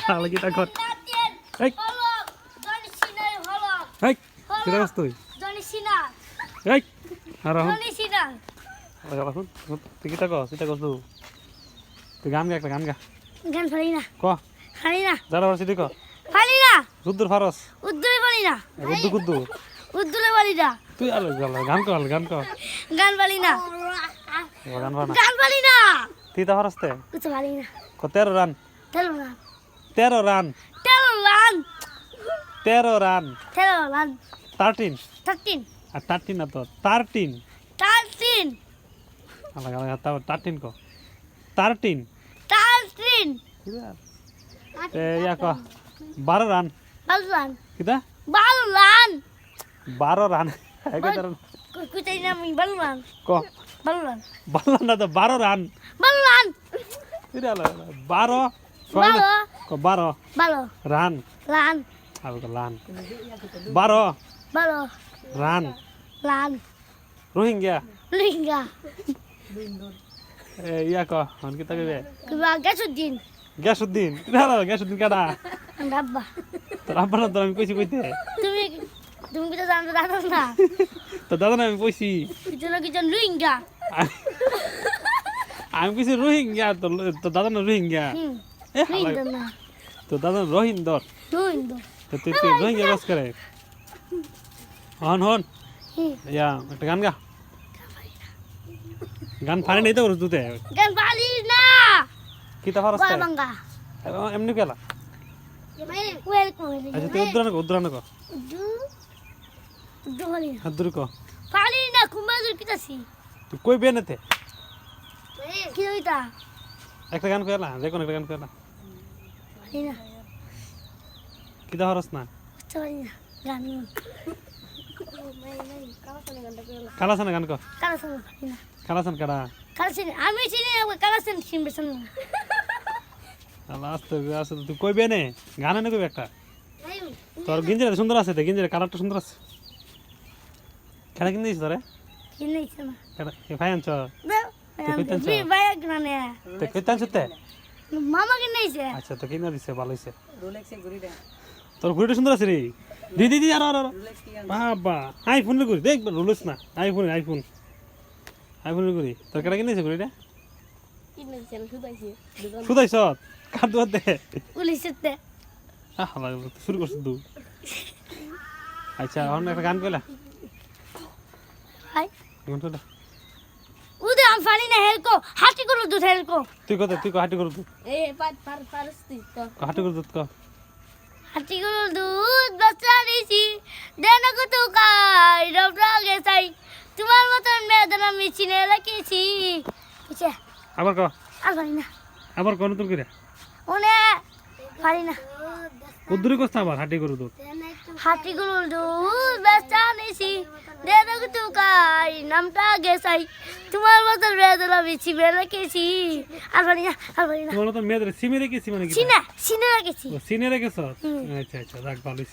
কি তা কর এই এই কিরা করছ তুই? জনি সিনা এই আর এখন জনি সিনা এখন তুই কিটা কর কিটা করছ তুই গান গা একটা গান গা। গান ফালি না। ক? ফালি না। যারা পারছি তুই ক। ফালি না। রুদ্দুর ফারস উদ্দুরে ফালি না। রুদ্দু কুদ্দু। উদ্দুরে ফালি না। তুই আর গান কর গান কর গান ফালি না। গান ফার না। গান ফালি না। তুই তা ফারসতে কিছু ফালি না। ক রান তেরো রান তেরো রান। তেরো রান। তেরো রান। তেরো রান। থার্টিন থার্টিন আর থার্টিন না তো থার্টিন থার্টিন আলাদা আলাদা তারপর থার্টিন ক। থার্টিন থার্টিন এ ইয়া ক। বারো রান। বারো রান। কিতা বারো রান। বারো রান। কুচাই না আমি বারো রান। ক। বারো রান। বারো না তো বারো রান। বারো রান। বারো বারো। ক বারো। বারো। রান। রান। আর ক লান। বারো। বারো। রান। রান রোহিঙ্গা। লিঙ্গা এ ইয়া ক হন কিতা কইবে কিবা গেছুদ্দিন গ্যাসুদ্দিন। এটা আলাদা গ্যাসুদ্দিন কাটা। ডাব্বা তোর আব্বা না তো আমি কইছি কইতে। তুমি তুমি কিছু জানতে জানো না? তো দাদা না আমি কইছি। কিছু না কিছু লিঙ্গা আমি কইছি রোহিঙ্গা তো তো দাদা না রোহিঙ্গা। এ না। তো দাদা রোহিন্দর তো তুই তুই রোহিঙ্গা করে হন হন। ইয়া একটা গান গা। গান ফানি নাই তো করছ তুতে গান পালি না। ফারস্তে গয়া বাঙ্গা এমনি কেলা আচ্ছা তুই উদ্রান কো উদ্রান কো দু দু না দূর কো কুমাজুর কিতাছি। তুই কই বেনেতে কি হইতা? একটা গান কইলা যে কোন একটা গান কইলা পালি না। কিতা ফারস না? বুঝতে পারি না গান কালাসান গান কো। কালাসান না। আমি চিনি না কালাসান চিনবে শুনুন আল্লাহ আস্তে আস্তে তুই কই বেনে গান এনে কইবে একটা। তোর গিঞ্জিরা সুন্দর আছে তো গিঞ্জিরা কালারটা সুন্দর আছে। কেনা কিনে দিস তোরে? কিনেছে না কেডা এ ভাই আনছ? দাও কইতেন বি বাইক না নে তো তে? মামা কিনেছে আচ্ছা তো কিনা দিছে ভালো হইছে। তোর ঘুড়িটা সুন্দর আছে রে। দি দি দি আর আর আর। বাবা আইফোন দেখ না আইফোন আইফোন আইফোন রে করি তোর কেডা কিনেছে ঘুড়িটা? কিনেছে শুধাইছে। শুধাইছ? কার দুয়ার দে পুলিশেতে আহ লাগল শুরু করছিস তুই আচ্ছা অন্য একটা গান কইলা। হাই গান কইলা আম ফালি না হেলকো হাতি করু দুধ হেলকো। তুই কত তুই হাঁটি করু তুই এ পার পার পারস্তি তো হাঁটি করু তুই ক। হাতি করু দুধ বাচ্চা দিছি। দেন কত কাই রব লাগে চাই। তোমার মতন বেদনা আমি চিনে রাখিছি। আবার ক? আর ফালি না। আবার কোন তোর কইরা ওনে ফালি না। উদ্দুরি আবার হাঁটি করু তুই হাতি করু দুধ বাচ্চা দিছি। কাই আগে চাই। তোমার মতো মেয়েদের আমি চিমে রেখেছি। আর ফালি না আর ফালি না তোমার তো মেয়েদের চিমে রেখেছি মানে কি? চিনে চিনে রাখিছি। সিনে রেখেছ? আচ্ছা আচ্ছা রাখ ভালো।